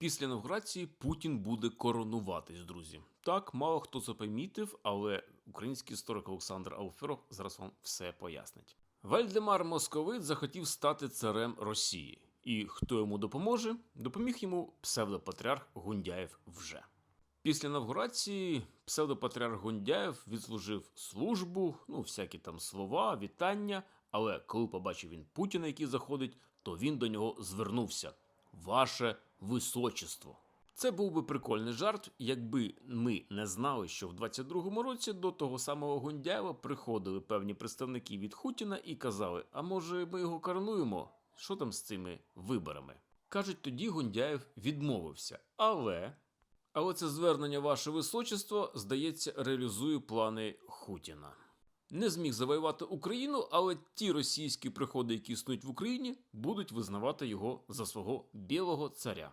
Після інаугурації Путін буде коронуватись, друзі. Так, мало хто це помітив, але український історик Олександр Алферов зараз вам все пояснить. Вальдемар Московит захотів стати царем Росії. І хто йому допоможе? Допоміг йому псевдопатріарх Гундяєв вже. Після інавгурації псевдопатріарх Гундяєв відслужив службу, ну, всякі там слова, вітання. Але коли побачив він Путіна, який заходить, то він до нього звернувся. Ваше височество. Це був би прикольний жарт, якби ми не знали, що в 22-му році до того самого Гундяєва приходили певні представники від Хутіна і казали: А може, ми його коронуємо? Що там з цими виборами? Кажуть, тоді Гундяєв відмовився. Але але це звернення ваше височество, здається, реалізує плани Хутіна. Не зміг завоювати Україну, але ті російські приходи, які існують в Україні, будуть визнавати його за свого білого царя.